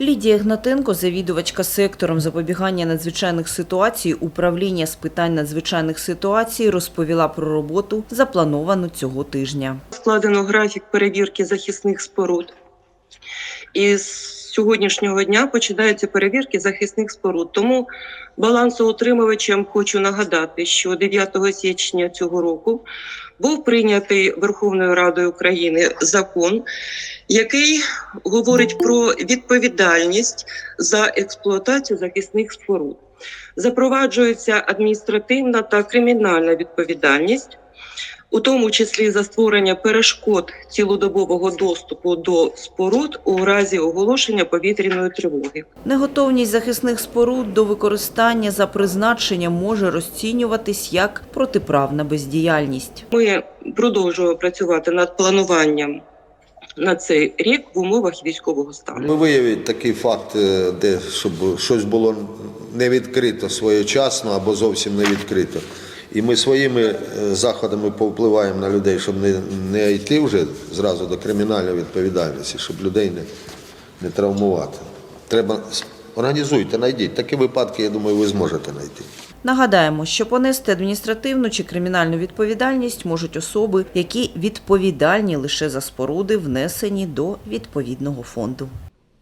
Лідія Гнатенко, завідувачка сектором запобігання надзвичайних ситуацій управління з питань надзвичайних ситуацій, розповіла про роботу, заплановану цього тижня. складено графік перевірки захисних споруд. І з сьогоднішнього дня починаються перевірки захисних споруд. Тому балансоутримувачам хочу нагадати, що 9 січня цього року був прийнятий Верховною Радою України закон, який говорить про відповідальність за експлуатацію захисних споруд. Запроваджується адміністративна та кримінальна відповідальність у тому числі за створення перешкод цілодобового доступу до споруд у разі оголошення повітряної тривоги. Неготовність захисних споруд до використання за призначенням може розцінюватись як протиправна бездіяльність. Ми продовжуємо працювати над плануванням на цей рік в умовах військового стану. Ми виявили такий факт, е, де щоб щось було не відкрито своєчасно або зовсім не відкрито. І ми своїми е, заходами повпливаємо на людей, щоб не, не йти вже зразу до кримінальної відповідальності, щоб людей не, не травмувати. Треба організуйте, знайдіть. Такі випадки, я думаю, ви зможете знайти. Нагадаємо, що понести адміністративну чи кримінальну відповідальність можуть особи, які відповідальні лише за споруди, внесені до відповідного фонду.